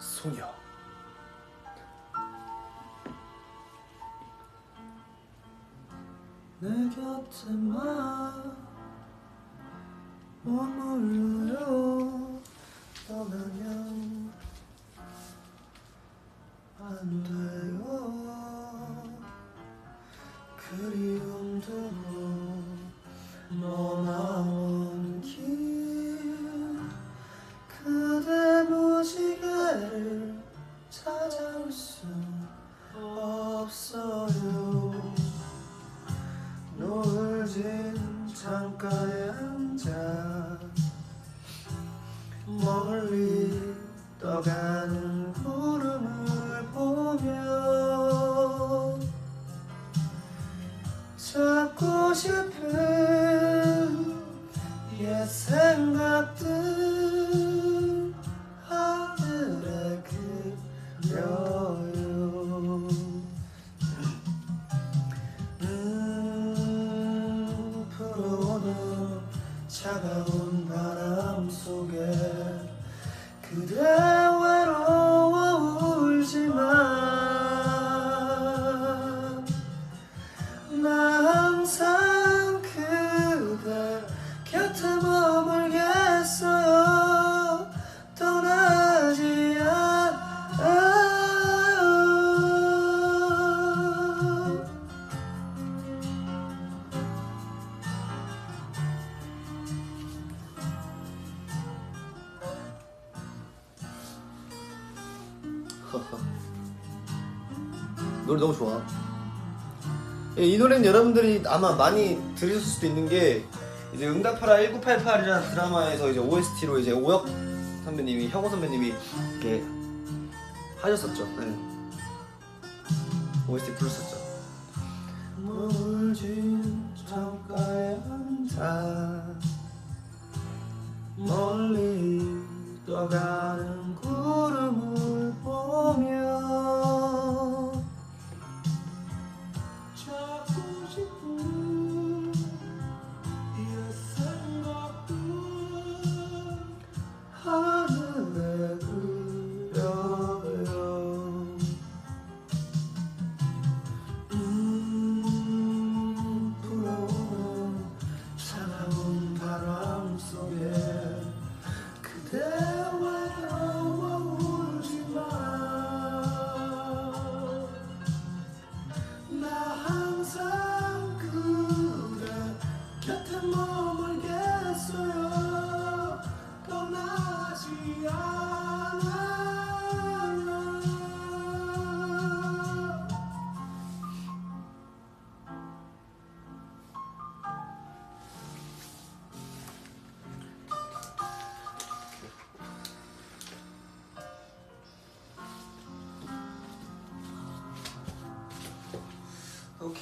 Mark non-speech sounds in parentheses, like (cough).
소녀. 내 곁에만 머물러요 떠나면 안 돼요. 그리움도 노을 진 창가에 앉아 멀리 떠가는 구름을 보며 찾고 싶은 옛 생각들 차가운 바람 속에 그대 외로워 울지만 나 항상 (laughs) 노래 너무 좋아. 예, 이 노래는 여러분들이 아마 많이 들으실 수도 있는 게 이제 응답하라 1988이라는 드라마에서 이제 OST로 이제 오혁 선배님이 혁오 선배님이 이렇게 하셨었죠. 네. OST 부르셨죠. 멀리 떠가 love.